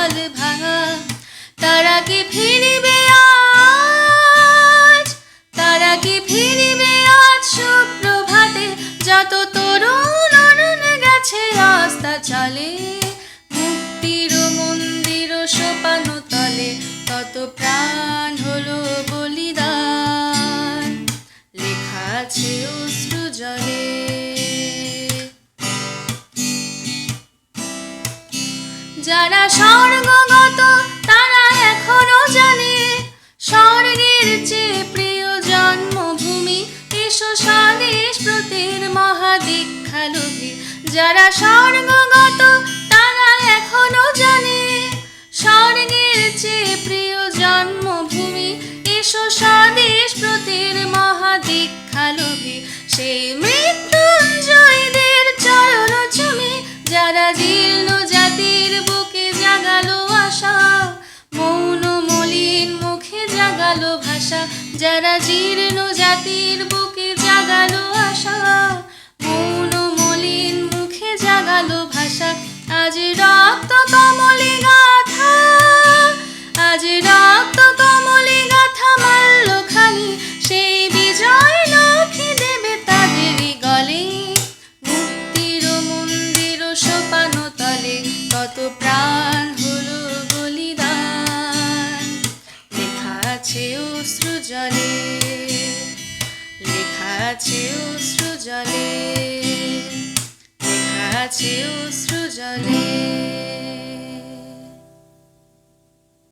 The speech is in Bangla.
শিকল ভাঙা তারা কি ফিরিবে আজ? তারা কি ফিরিবে যারা স্বর্গগত, তারা এখনও জানে। স্বর্গের চেয়ে প্রিয় জন্মভূমি, এসো স্বদেশ প্রতির মহাদীক্ষালোভী যারা স্বর্গগত, তারা এখনও জানে। স্বর্গের চেয়ে প্রিয় জন্মভূমি, এসো স্বদেশ প্রতির মহাদীক্ষালোভী সেই মৃত্যুঞ্জয়দের ভাষা যারা জীর্ণ জাতির বুকে জাগালো আশা। আছে অশ্রু জলে লেখা আছে অশ্রু জলে লেখা আছে অশ্রু জলে।